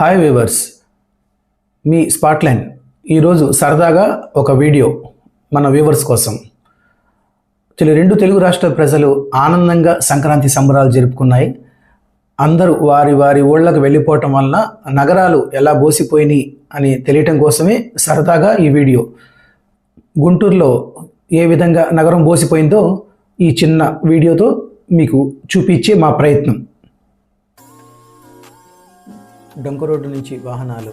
Hi viewers మీ స్పాట్లైన్ ఈరోజు సరదాగా ఒక వీడియో మన వ్యూవర్స్ కోసం. తెలు రెండు తెలుగు రాష్ట్ర ప్రజలు ఆనందంగా సంక్రాంతి సంబరాలు జరుపుకున్నాయి. అందరూ వారి వారి ఊళ్ళకు వెళ్ళిపోవటం వలన నగరాలు ఎలా బోసిపోయినాయి అని తెలియటం కోసమే సరదాగా ఈ వీడియో. గుంటూరులో ఏ విధంగా నగరం బోసిపోయిందో ఈ చిన్న వీడియోతో మీకు చూపించే మా ప్రయత్నం. డొంక రోడ్డు నుంచి వాహనాలు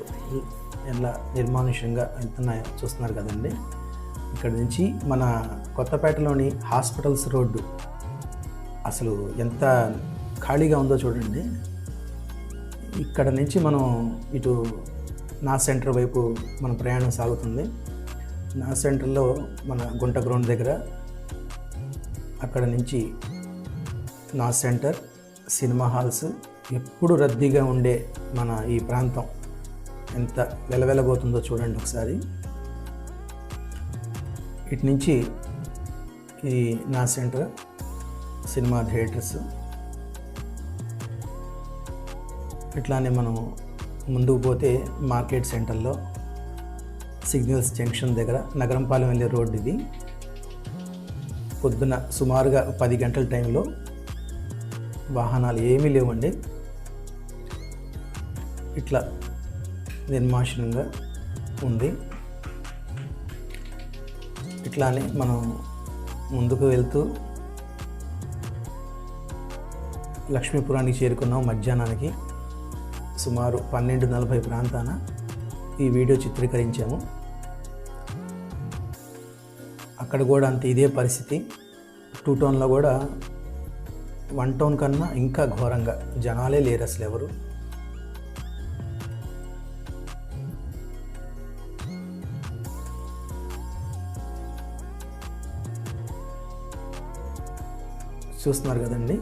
ఎలా నిర్మానుష్యంగా వెళ్తున్నాయో చూస్తున్నారు కదండి. ఇక్కడ నుంచి మన కొత్తపేటలోని హాస్పిటల్స్ రోడ్డు అసలు ఎంత ఖాళీగా ఉందో చూడండి. ఇక్కడ నుంచి మనం ఇటు నా సెంటర్ వైపు మన ప్రయాణం సాగుతుంది. నా సెంటర్లో మన గుంట గ్రౌండ్ దగ్గర అక్కడ నుంచి నా సెంటర్ సినిమా హాల్స్ ఎప్పుడు రద్దీగా ఉండే మన ఈ ప్రాంతం ఎంత వెలవెలబోతుందో చూడండి ఒకసారి. ఇటు నుంచి ఇది నా సెంటర్ సినిమా థియేటర్స్. ఇట్లానే మనం ముందుకు పోతే మార్కెట్ సెంటర్లో సిగ్నల్స్ జంక్షన్ దగ్గర నగరంపాలెం వెళ్ళే రోడ్డు ఇది. పొద్దున సుమారుగా పది గంటల టైంలో వాహనాలు ఏమీ లేవండి. ఇట్లా నిర్మాషణంగా ఉంది. ఇట్లానే మనం ముందుకు వెళ్తూ లక్ష్మీపురానికి చేరుకున్నాం మధ్యాహ్నానికి. సుమారు పన్నెండు నలభై ప్రాంతాన ఈ వీడియో చిత్రీకరించాము. అక్కడ కూడా అంత ఇదే పరిస్థితి. టూ టౌన్లో కూడా వన్ టౌన్ కన్నా ఇంకా ఘోరంగా జనాలే లేరు అసలు ఎవరు. చూస్తున్నారు కదండి.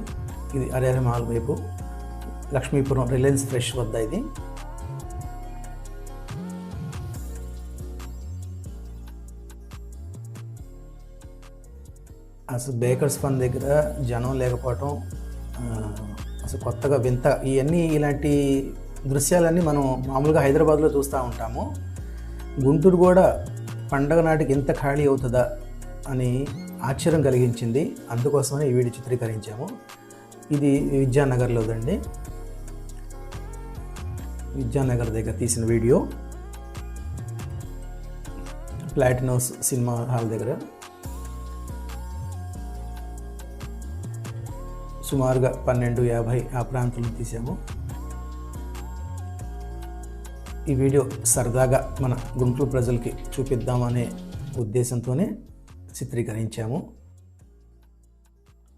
ఇది అరేర మాల్ వైపు. లక్ష్మీపురం రిలయన్స్ ఫ్రెష్ వద్ద ఇది. అసలు బేకర్స్ ఫన్ దగ్గర జనం లేకపోవటం అసలు కొత్తగా వింత. ఇవన్నీ ఇలాంటి దృశ్యాలన్నీ మనం మామూలుగా హైదరాబాద్లో చూస్తూ ఉంటాము. గుంటూరు కూడా పండగ నాటికి ఇంత ఖాళీ అవుతుందా అని ఆశ్చర్యం కలిగించింది. అందుకోసమే ఈ వీడియో చిత్రీకరించాము. ఇది విద్యానగర్లోదండి. విద్యానగర్ దగ్గర తీసిన వీడియో. ప్లాటినోస్ సినిమా హాల్ దగ్గర. సుమారుగా పన్నెండు యాభై ఆ ప్రాంతంలో తీసాము. ఈ వీడియో సరదాగా మన గుంటూరు ప్రజలకి చూపిద్దామనే ఉద్దేశంతోనే చిత్రీకరించాము.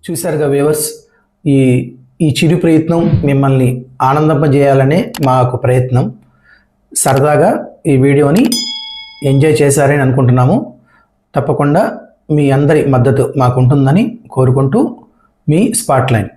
చూశారుగా వేవర్స్ ఈ ఈ చిరు ప్రయత్నం మిమ్మల్ని ఆనందింపజేయాలనే మాకు ప్రయత్నం. సరదాగా ఈ వీడియోని ఎంజాయ్ చేశారని అనుకుంటున్నాము. తప్పకుండా మీ అందరి మద్దతు మాకుంటుందని కోరుకుంటూ మీ స్పాట్లైన్.